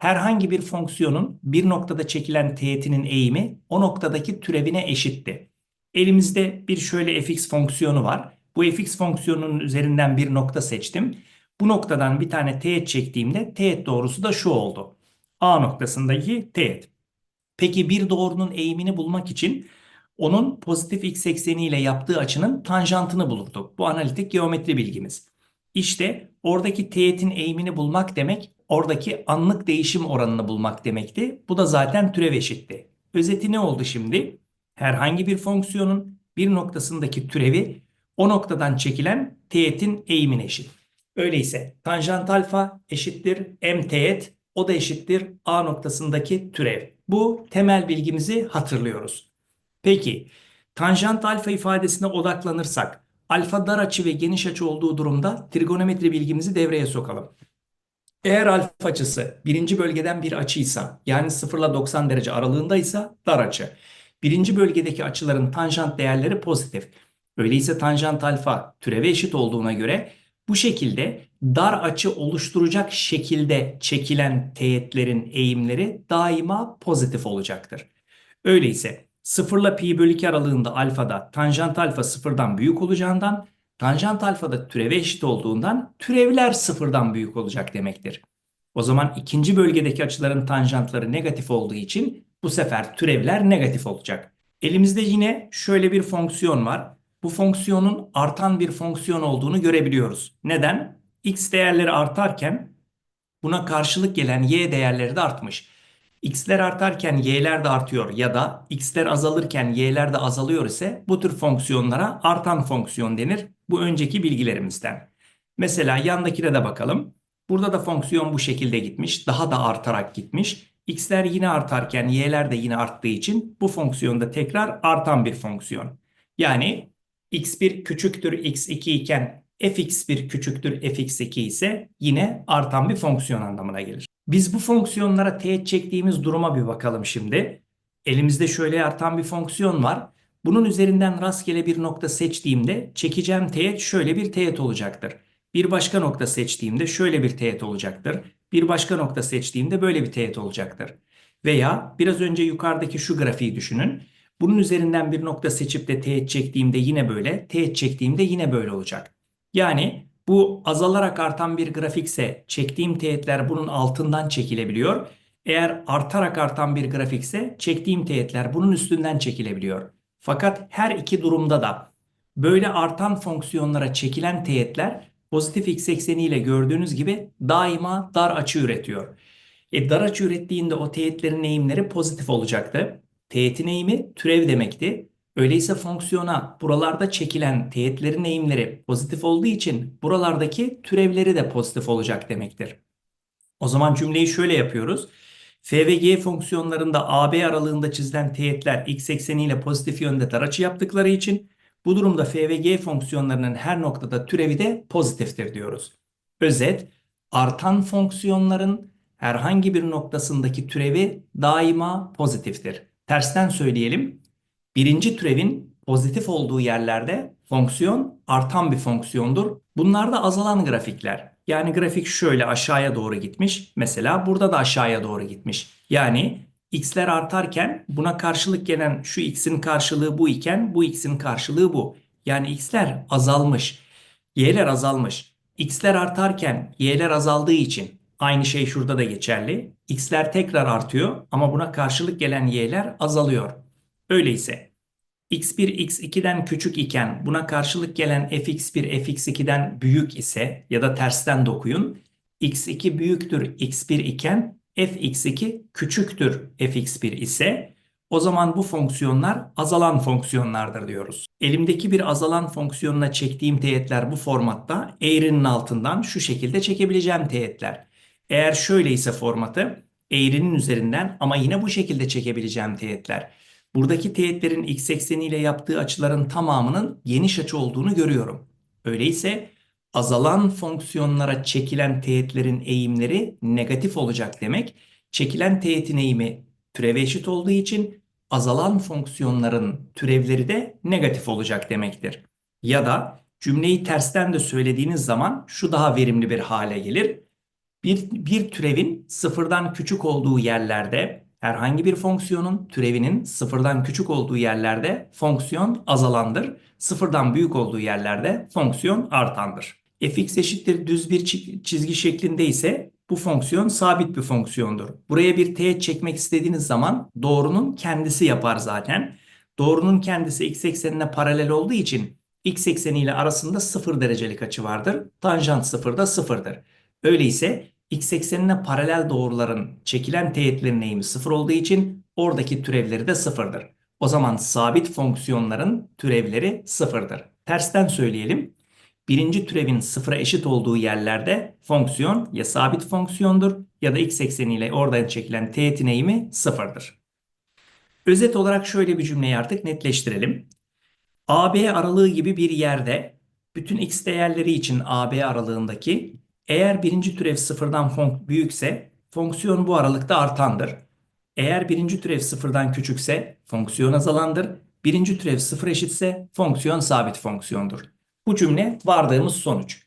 herhangi bir fonksiyonun bir noktada çekilen teğetinin eğimi o noktadaki türevine eşitti. Elimizde bir şöyle fx fonksiyonu var. Bu fx fonksiyonunun üzerinden bir nokta seçtim. Bu noktadan bir tane teğet çektiğimde teğet doğrusu da şu oldu. A noktasındaki teğet. Peki bir doğrunun eğimini bulmak için onun pozitif x ekseni ile yaptığı açının tanjantını bulurduk. Bu analitik geometri bilgimiz. İşte oradaki teğetin eğimini bulmak demek oradaki anlık değişim oranını bulmak demekti. Bu da zaten türev eşitti. Özeti ne oldu şimdi? Herhangi bir fonksiyonun bir noktasındaki türevi o noktadan çekilen teğetin eğimine eşit. Öyleyse tanjant alfa eşittir m teğet o da eşittir a noktasındaki türev. Bu temel bilgimizi hatırlıyoruz. Peki tanjant alfa ifadesine odaklanırsak alfa dar açı ve geniş açı olduğu durumda trigonometri bilgimizi devreye sokalım. Eğer alfa açısı birinci bölgeden bir açıysa yani 0 ile 90 derece aralığındaysa dar açı. Birinci bölgedeki açıların tanjant değerleri pozitif. Öyleyse tanjant alfa türeve eşit olduğuna göre bu şekilde dar açı oluşturacak şekilde çekilen teğetlerin eğimleri daima pozitif olacaktır. Öyleyse 0 ile pi bölü 2 aralığında alfada tanjant alfa sıfırdan büyük olacağından tanjant alfada türeve eşit olduğundan türevler sıfırdan büyük olacak demektir. O zaman ikinci bölgedeki açıların tanjantları negatif olduğu için bu sefer türevler negatif olacak. Elimizde yine şöyle bir fonksiyon var. Bu fonksiyonun artan bir fonksiyon olduğunu görebiliyoruz. Neden? X değerleri artarken buna karşılık gelen Y değerleri de artmış. X'ler artarken Y'ler de artıyor ya da X'ler azalırken Y'ler de azalıyor ise bu tür fonksiyonlara artan fonksiyon denir. Bu önceki bilgilerimizden. Mesela yandakine de bakalım. Burada da fonksiyon bu şekilde gitmiş. Daha da artarak gitmiş. X'ler yine artarken Y'ler de yine arttığı için bu fonksiyonda tekrar artan bir fonksiyon. Yani x1 küçüktür x2 iken fx1 küçüktür fx2 ise yine artan bir fonksiyon anlamına gelir. Biz bu fonksiyonlara teğet çektiğimiz duruma bir bakalım şimdi. Elimizde şöyle artan bir fonksiyon var. Bunun üzerinden rastgele bir nokta seçtiğimde çekeceğim teğet şöyle bir teğet olacaktır. Bir başka nokta seçtiğimde şöyle bir teğet olacaktır. Bir başka nokta seçtiğimde böyle bir teğet olacaktır. Veya biraz önce yukarıdaki şu grafiği düşünün. Bunun üzerinden bir nokta seçip de teğet çektiğimde yine böyle, teğet çektiğimde yine böyle olacak. Yani bu azalarak artan bir grafikse çektiğim teğetler bunun altından çekilebiliyor. Eğer artarak artan bir grafikse çektiğim teğetler bunun üstünden çekilebiliyor. Fakat her iki durumda da böyle artan fonksiyonlara çekilen teğetler pozitif x ekseniyle gördüğünüz gibi daima dar açı üretiyor. E dar açı ürettiğinde o teğetlerin eğimleri pozitif olacaktı. Teğetin eğimi türev demekti. Öyleyse fonksiyona buralarda çekilen teğetlerin eğimleri pozitif olduğu için buralardaki türevleri de pozitif olacak demektir. O zaman cümleyi şöyle yapıyoruz. F ve g fonksiyonlarında AB aralığında çizilen teğetler x ekseniyle pozitif yönde dar açı yaptıkları için bu durumda f ve g fonksiyonlarının her noktada türevi de pozitiftir diyoruz. Özet, artan fonksiyonların herhangi bir noktasındaki türevi daima pozitiftir. Tersten söyleyelim. Birinci türevin pozitif olduğu yerlerde fonksiyon artan bir fonksiyondur. Bunlar da azalan grafikler. Yani grafik şöyle aşağıya doğru gitmiş. Mesela burada da aşağıya doğru gitmiş. Yani x'ler artarken buna karşılık gelen şu x'in karşılığı bu iken bu x'in karşılığı bu. Yani x'ler azalmış. y'ler azalmış. x'ler artarken y'ler azaldığı için aynı şey şurada da geçerli. x'ler tekrar artıyor ama buna karşılık gelen y'ler azalıyor. Öyleyse x1 x2'den küçük iken buna karşılık gelen fx1 fx2'den büyük ise ya da tersten dokuyun x2 büyüktür x1 iken fx2 küçüktür fx1 ise o zaman bu fonksiyonlar azalan fonksiyonlardır diyoruz. Elimdeki bir azalan fonksiyonuna çektiğim teğetler bu formatta eğrinin altından şu şekilde çekebileceğim teğetler. Eğer şöyleyse formatı eğrinin üzerinden ama yine bu şekilde çekebileceğim teğetler. Buradaki teğetlerin x ekseniyle yaptığı açıların tamamının geniş açı olduğunu görüyorum. Öyleyse azalan fonksiyonlara çekilen teğetlerin eğimleri negatif olacak demek. Çekilen teğetin eğimi türeve eşit olduğu için azalan fonksiyonların türevleri de negatif olacak demektir. Ya da cümleyi tersten de söylediğiniz zaman şu daha verimli bir hale gelir. Bir, bir türevin sıfırdan küçük olduğu yerlerde herhangi bir fonksiyonun türevinin sıfırdan küçük olduğu yerlerde fonksiyon azalandır. Sıfırdan büyük olduğu yerlerde fonksiyon artandır. fx eşittir düz bir çizgi şeklinde ise bu fonksiyon sabit bir fonksiyondur. Buraya bir teğet çekmek istediğiniz zaman doğrunun kendisi yapar zaten. Doğrunun kendisi x eksenine paralel olduğu için x ekseni ile arasında 0 derecelik açı vardır. Tanjant 0 da 0'dır. Öyleyse x eksenine paralel doğruların çekilen teğetlerin eğimi 0 olduğu için oradaki türevleri de 0'dır. O zaman sabit fonksiyonların türevleri 0'dır. Tersten söyleyelim. Birinci türevin sıfıra eşit olduğu yerlerde fonksiyon ya sabit fonksiyondur ya da x ekseniyle oradan çekilen teğetin eğimi sıfırdır. Özet olarak şöyle bir cümleyi artık netleştirelim. AB aralığı gibi bir yerde bütün x değerleri için AB aralığındaki eğer birinci türev sıfırdan fonk büyükse fonksiyon bu aralıkta artandır. Eğer birinci türev sıfırdan küçükse fonksiyon azalandır. Birinci türev sıfır eşitse fonksiyon sabit fonksiyondur. Bu cümle vardığımız sonuç.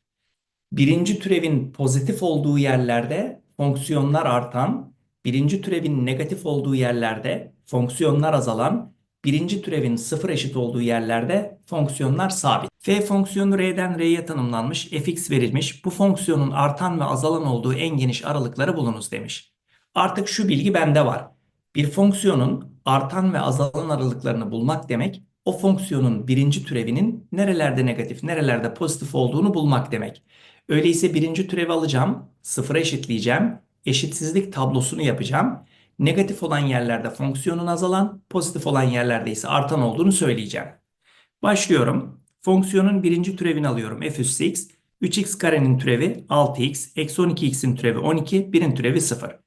Birinci türevin pozitif olduğu yerlerde fonksiyonlar artan, birinci türevin negatif olduğu yerlerde fonksiyonlar azalan, birinci türevin sıfır eşit olduğu yerlerde fonksiyonlar sabit. F fonksiyonu R'den R'ye tanımlanmış, fx verilmiş. Bu fonksiyonun artan ve azalan olduğu en geniş aralıkları bulunuz demiş. Artık şu bilgi bende var. Bir fonksiyonun artan ve azalan aralıklarını bulmak demek, o fonksiyonun birinci türevinin nerelerde negatif, nerelerde pozitif olduğunu bulmak demek. Öyleyse birinci türevi alacağım, sıfıra eşitleyeceğim, eşitsizlik tablosunu yapacağım. Negatif olan yerlerde fonksiyonun azalan, pozitif olan yerlerde ise artan olduğunu söyleyeceğim. Başlıyorum. Fonksiyonun birinci türevini alıyorum. f üssü x. 3x karenin türevi 6x. Eksi 12x'in türevi 12. Birin türevi 0.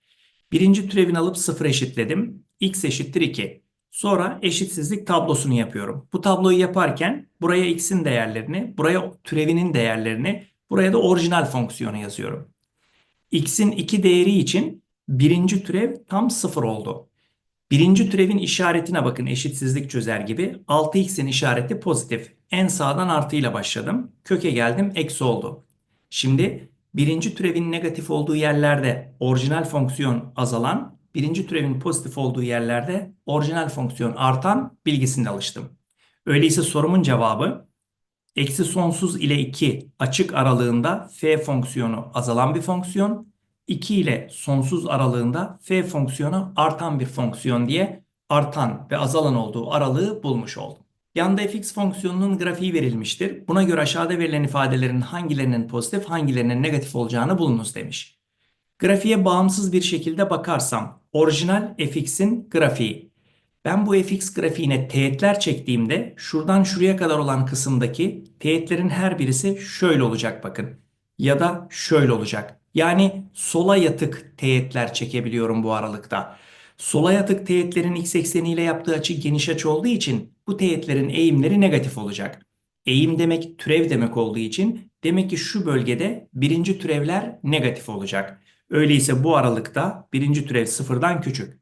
Birinci türevini alıp 0 eşitledim. x eşittir 2. Sonra eşitsizlik tablosunu yapıyorum. Bu tabloyu yaparken buraya x'in değerlerini, buraya türevinin değerlerini, buraya da orijinal fonksiyonu yazıyorum. x'in 2 değeri için birinci türev tam 0 oldu. Birinci türevin işaretine bakın eşitsizlik çözer gibi. 6x'in işareti pozitif. En sağdan artıyla başladım. Köke geldim eksi oldu. Şimdi birinci türevin negatif olduğu yerlerde orijinal fonksiyon azalan, birinci türevin pozitif olduğu yerlerde orijinal fonksiyon artan bilgisinde alıştım. Öyleyse sorumun cevabı eksi sonsuz ile 2 açık aralığında f fonksiyonu azalan bir fonksiyon, 2 ile sonsuz aralığında f fonksiyonu artan bir fonksiyon diye artan ve azalan olduğu aralığı bulmuş oldum. Yanda fx fonksiyonunun grafiği verilmiştir. Buna göre aşağıda verilen ifadelerin hangilerinin pozitif hangilerinin negatif olacağını bulunuz demiş. Grafiğe bağımsız bir şekilde bakarsam orijinal fx'in grafiği. Ben bu fx grafiğine teğetler çektiğimde şuradan şuraya kadar olan kısımdaki teğetlerin her birisi şöyle olacak bakın. Ya da şöyle olacak. Yani sola yatık teğetler çekebiliyorum bu aralıkta. Sola yatık teğetlerin x ekseniyle yaptığı açı geniş açı olduğu için bu teğetlerin eğimleri negatif olacak. Eğim demek türev demek olduğu için demek ki şu bölgede birinci türevler negatif olacak. Öyleyse bu aralıkta birinci türev sıfırdan küçük.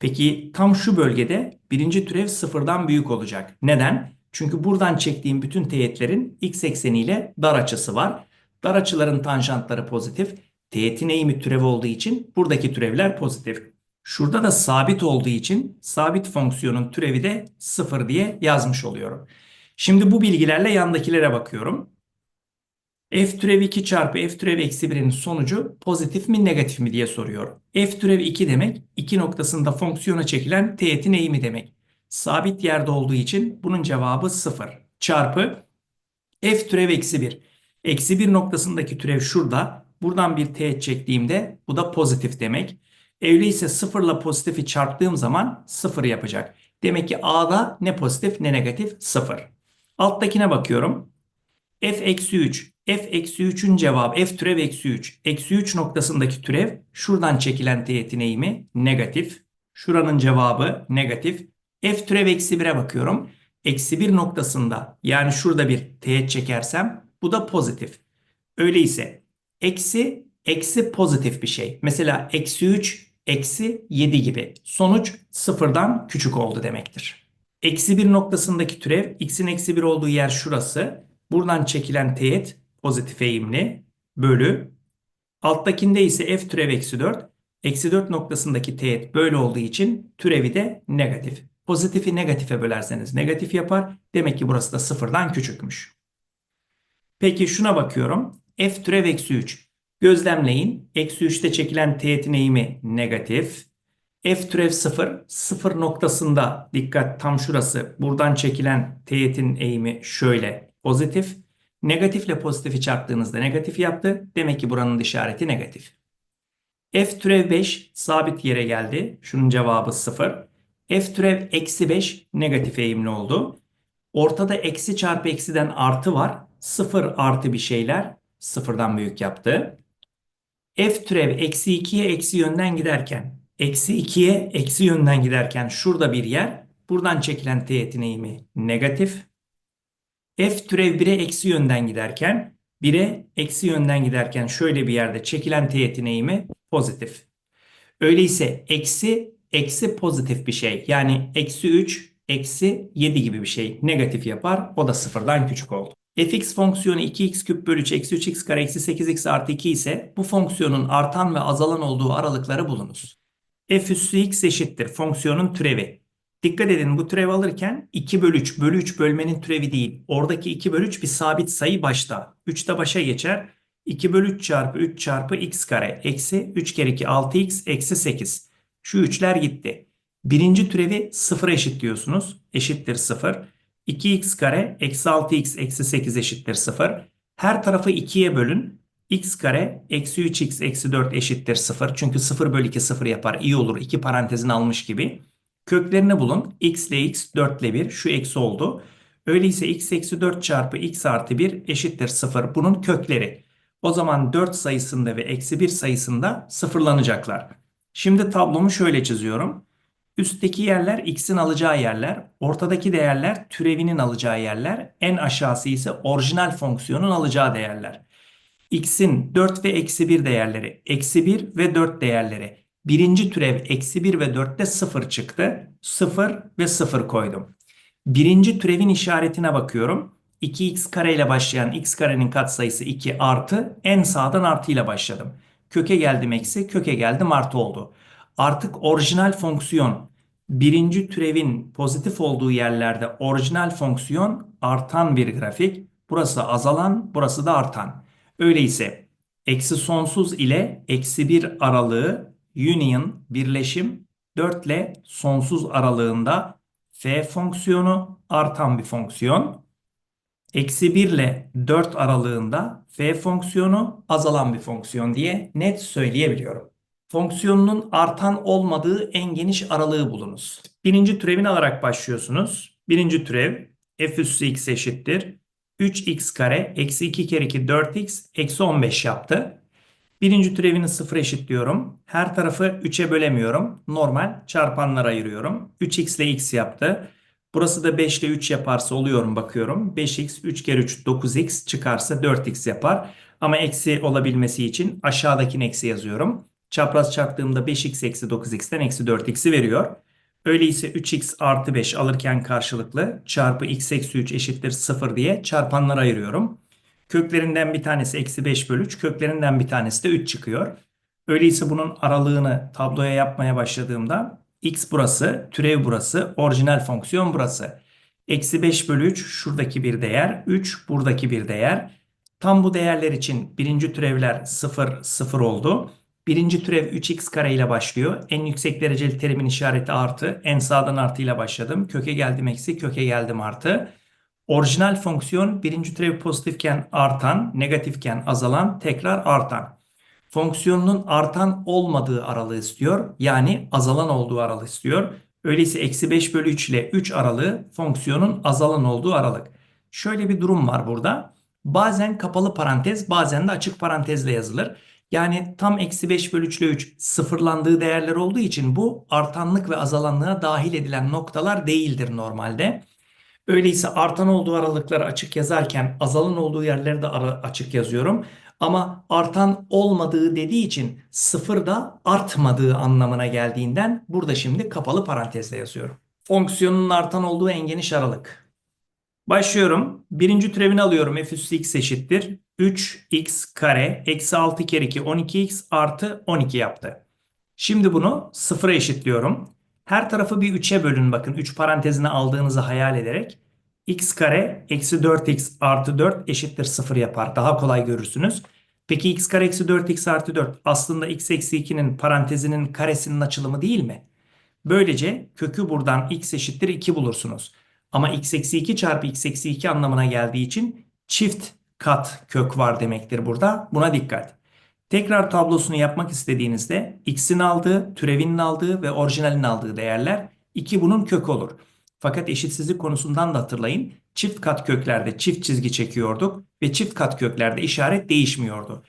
Peki tam şu bölgede birinci türev sıfırdan büyük olacak. Neden? Çünkü buradan çektiğim bütün teğetlerin x ekseniyle dar açısı var. Dar açıların tanjantları pozitif. Teğetin eğimi türev olduğu için buradaki türevler pozitif. Şurada da sabit olduğu için sabit fonksiyonun türevi de 0 diye yazmış oluyorum. Şimdi bu bilgilerle yandakilere bakıyorum. f türev 2 çarpı f türev eksi 1'in sonucu pozitif mi negatif mi diye soruyor. f türev 2 demek 2 noktasında fonksiyona çekilen teğetin eğimi demek. Sabit yerde olduğu için bunun cevabı 0 çarpı f türev eksi 1. Eksi 1 noktasındaki türev şurada. Buradan bir teğet çektiğimde bu da pozitif demek. Öyleyse sıfırla pozitifi çarptığım zaman sıfır yapacak. Demek ki A'da ne pozitif ne negatif sıfır. Alttakine bakıyorum. F eksi 3. F eksi 3'ün cevabı F türev eksi 3. Eksi 3 noktasındaki türev şuradan çekilen teğetin eğimi negatif. Şuranın cevabı negatif. F türev eksi 1'e bakıyorum. Eksi 1 noktasında yani şurada bir teğet çekersem bu da pozitif. Öyleyse eksi eksi pozitif bir şey. Mesela eksi 3 eksi 7 gibi. Sonuç sıfırdan küçük oldu demektir. Eksi 1 noktasındaki türev x'in eksi 1 olduğu yer şurası. Buradan çekilen teğet pozitif eğimli bölü Alttakinde ise f türev eksi 4. Eksi 4 noktasındaki teğet böyle olduğu için türevi de negatif. Pozitifi negatife bölerseniz negatif yapar. Demek ki burası da sıfırdan küçükmüş. Peki şuna bakıyorum. F türev eksi 3. Gözlemleyin. Eksi 3'te çekilen teğetin eğimi negatif. F türev 0. 0 noktasında dikkat tam şurası. Buradan çekilen teğetin eğimi şöyle pozitif. Negatifle pozitifi çarptığınızda negatif yaptı. Demek ki buranın işareti negatif. F türev 5 sabit yere geldi. Şunun cevabı 0. F türev eksi 5 negatif eğimli oldu. Ortada eksi çarpı eksiden artı var. 0 artı bir şeyler sıfırdan büyük yaptı. F türev eksi 2'ye eksi yönden giderken eksi 2'ye eksi yönden giderken şurada bir yer. Buradan çekilen teğetin eğimi negatif. F türev 1'e eksi yönden giderken 1'e eksi yönden giderken şöyle bir yerde çekilen teğetin eğimi pozitif. Öyleyse eksi eksi pozitif bir şey. Yani eksi 3 eksi 7 gibi bir şey negatif yapar. O da sıfırdan küçük oldu. Fx fonksiyonu 2x küp bölü 3 eksi 3x kare eksi 8x artı 2 ise bu fonksiyonun artan ve azalan olduğu aralıkları bulunuz. f üssü x eşittir fonksiyonun türevi. Dikkat edin bu türev alırken 2 bölü 3 bölü 3 bölmenin türevi değil. Oradaki 2 bölü 3 bir sabit sayı başta. 3 de başa geçer. 2 bölü 3 çarpı 3 çarpı x kare eksi 3 kere 2 6x eksi 8. Şu üçler gitti. Birinci türevi 0 eşitliyorsunuz. Eşittir 0. 2x kare eksi 6x eksi 8 eşittir 0. Her tarafı 2'ye bölün. x kare eksi 3x eksi 4 eşittir 0. Çünkü 0 bölü 2 0 yapar. İyi olur. 2 parantezin almış gibi. Köklerini bulun. x ile x 4 ile 1 şu eksi oldu. Öyleyse x eksi 4 çarpı x artı 1 eşittir 0. Bunun kökleri. O zaman 4 sayısında ve eksi 1 sayısında sıfırlanacaklar. Şimdi tablomu şöyle çiziyorum. Üstteki yerler x'in alacağı yerler, ortadaki değerler türevinin alacağı yerler, en aşağısı ise orijinal fonksiyonun alacağı değerler. x'in 4 ve eksi 1 değerleri, eksi 1 ve 4 değerleri. Birinci türev eksi 1 ve 4'te 0 çıktı. 0 ve 0 koydum. Birinci türevin işaretine bakıyorum. 2x kare ile başlayan x karenin katsayısı 2 artı en sağdan artı ile başladım. Köke geldim eksi, köke geldim artı oldu. Artık orijinal fonksiyon birinci türevin pozitif olduğu yerlerde orijinal fonksiyon artan bir grafik. Burası azalan, burası da artan. Öyleyse eksi sonsuz ile eksi 1 aralığı union birleşim 4 ile sonsuz aralığında f fonksiyonu artan bir fonksiyon. Eksi 1 ile 4 aralığında f fonksiyonu azalan bir fonksiyon diye net söyleyebiliyorum. Fonksiyonunun artan olmadığı en geniş aralığı bulunuz. Birinci türevini alarak başlıyorsunuz. Birinci türev f üssü x eşittir. 3x kare eksi 2 kere 2 4x eksi 15 yaptı. Birinci türevini sıfır eşitliyorum. Her tarafı 3'e bölemiyorum. Normal çarpanlara ayırıyorum. 3x ile x yaptı. Burası da 5 ile 3 yaparsa oluyorum bakıyorum. 5x 3 kere 3 9x çıkarsa 4x yapar. Ama eksi olabilmesi için aşağıdakini eksi yazıyorum. Çapraz çarptığımda 5x eksi 9x'ten eksi 4x'i veriyor. Öyleyse 3x artı 5 alırken karşılıklı çarpı x eksi 3 eşittir 0 diye çarpanlara ayırıyorum. Köklerinden bir tanesi eksi 5 bölü 3. Köklerinden bir tanesi de 3 çıkıyor. Öyleyse bunun aralığını tabloya yapmaya başladığımda x burası, türev burası, orijinal fonksiyon burası. Eksi 5 bölü 3 şuradaki bir değer, 3 buradaki bir değer. Tam bu değerler için birinci türevler 0, 0 oldu. Birinci türev 3x kare ile başlıyor. En yüksek dereceli terimin işareti artı. En sağdan artı ile başladım. Köke geldim eksi, köke geldim artı. Orijinal fonksiyon birinci türev pozitifken artan, negatifken azalan, tekrar artan. Fonksiyonunun artan olmadığı aralığı istiyor. Yani azalan olduğu aralığı istiyor. Öyleyse eksi 5 bölü 3 ile 3 aralığı fonksiyonun azalan olduğu aralık. Şöyle bir durum var burada. Bazen kapalı parantez bazen de açık parantezle yazılır. Yani tam eksi 5 bölü 3 ile 3 sıfırlandığı değerler olduğu için bu artanlık ve azalanlığa dahil edilen noktalar değildir normalde. Öyleyse artan olduğu aralıkları açık yazarken azalan olduğu yerleri de açık yazıyorum. Ama artan olmadığı dediği için sıfır da artmadığı anlamına geldiğinden burada şimdi kapalı parantezle yazıyorum. Fonksiyonun artan olduğu en geniş aralık. Başlıyorum. Birinci türevini alıyorum. f üssü x eşittir. 3x kare eksi 6 kere 2 12x artı 12 yaptı. Şimdi bunu sıfıra eşitliyorum. Her tarafı bir 3'e bölün bakın. 3 parantezine aldığınızı hayal ederek. x kare eksi 4x artı 4 eşittir 0 yapar. Daha kolay görürsünüz. Peki x kare eksi 4x artı 4 aslında x eksi 2'nin parantezinin karesinin açılımı değil mi? Böylece kökü buradan x eşittir 2 bulursunuz. Ama x eksi 2 çarpı x eksi 2 anlamına geldiği için çift kat kök var demektir burada. Buna dikkat. Tekrar tablosunu yapmak istediğinizde x'in aldığı, türevinin aldığı ve orijinalin aldığı değerler 2 bunun kökü olur. Fakat eşitsizlik konusundan da hatırlayın. Çift kat köklerde çift çizgi çekiyorduk ve çift kat köklerde işaret değişmiyordu.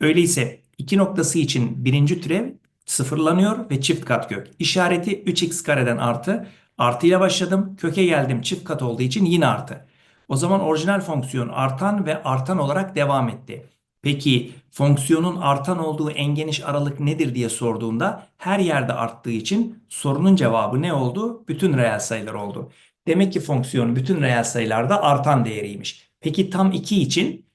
Öyleyse iki noktası için birinci türev sıfırlanıyor ve çift kat kök. İşareti 3x kareden artı. Artıyla başladım. Köke geldim. Çift kat olduğu için yine artı. O zaman orijinal fonksiyon artan ve artan olarak devam etti. Peki fonksiyonun artan olduğu en geniş aralık nedir diye sorduğunda her yerde arttığı için sorunun cevabı ne oldu? Bütün reel sayılar oldu. Demek ki fonksiyon bütün reel sayılarda artan değeriymiş. Peki tam 2 için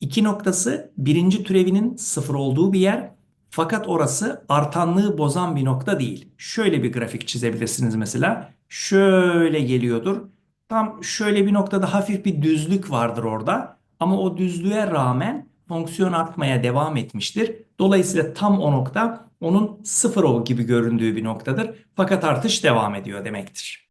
2 noktası birinci türevinin sıfır olduğu bir yer fakat orası artanlığı bozan bir nokta değil. Şöyle bir grafik çizebilirsiniz mesela. Şöyle geliyordur. Tam şöyle bir noktada hafif bir düzlük vardır orada. Ama o düzlüğe rağmen fonksiyon artmaya devam etmiştir. Dolayısıyla tam o nokta onun sıfır o gibi göründüğü bir noktadır. Fakat artış devam ediyor demektir.